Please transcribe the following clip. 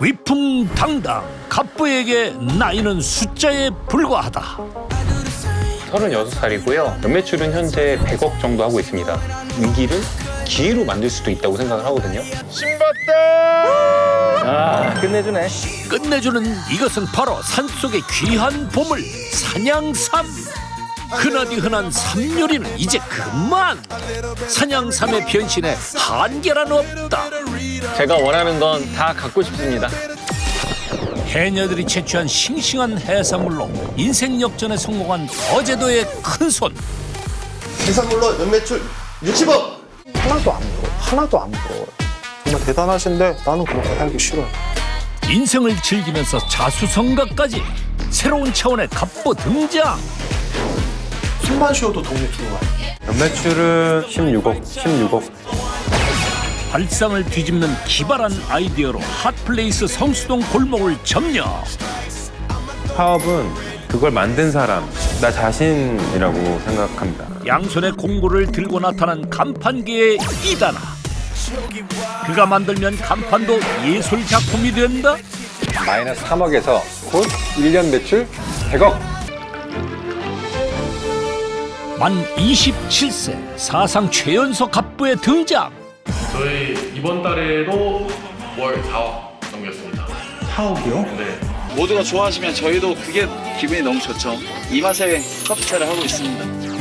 위풍당당 갑부에게 나이는 숫자에 불과하다 36살이고요. 연매출은 현재 100억 정도 하고 있습니다. 위기를 기회로 만들 수도 있다고 생각을 하거든요. 아 끝내주네. 끝내주는 이것은 바로 산속의 귀한 보물 산양삼 흔하디 흔한 삼요리는 이제 그만 산양삼의 변신에 한계란 없다 제가 원하는 건 다 갖고 싶습니다. 해녀들이 채취한 싱싱한 해산물로 인생 역전에 성공한 거제도의 큰손 해산물로 연매출 60억! 하나도 안 부러워. 하나도 안 부러워요. 정말 대단하신데 나는 그렇게 살기 싫어요. 인생을 즐기면서 자수성가까지 새로운 차원의 갑부 등장 숨만 쉬어도 돈이 들어와요. 연매출은 16억, 16억. 발상을 뒤집는 기발한 아이디어로 핫플레이스 성수동 골목을 점령 사업은 그걸 만든 사람, 나 자신이라고 생각합니다. 양손에 공구를 들고 나타난 간판계의 이단아 그가 만들면 간판도 예술 작품이 된다 마이너스 3억에서 곧 1년 매출 100억. 만 27세 사상 최연소 갑부의 등장 저희 이번 달에도 월 4억 넘겼습니다. 4억이요? 네. 모두가 좋아하시면 저희도 그게 기분이 너무 좋죠. 이 맛에 커피차를 하고 있습니다.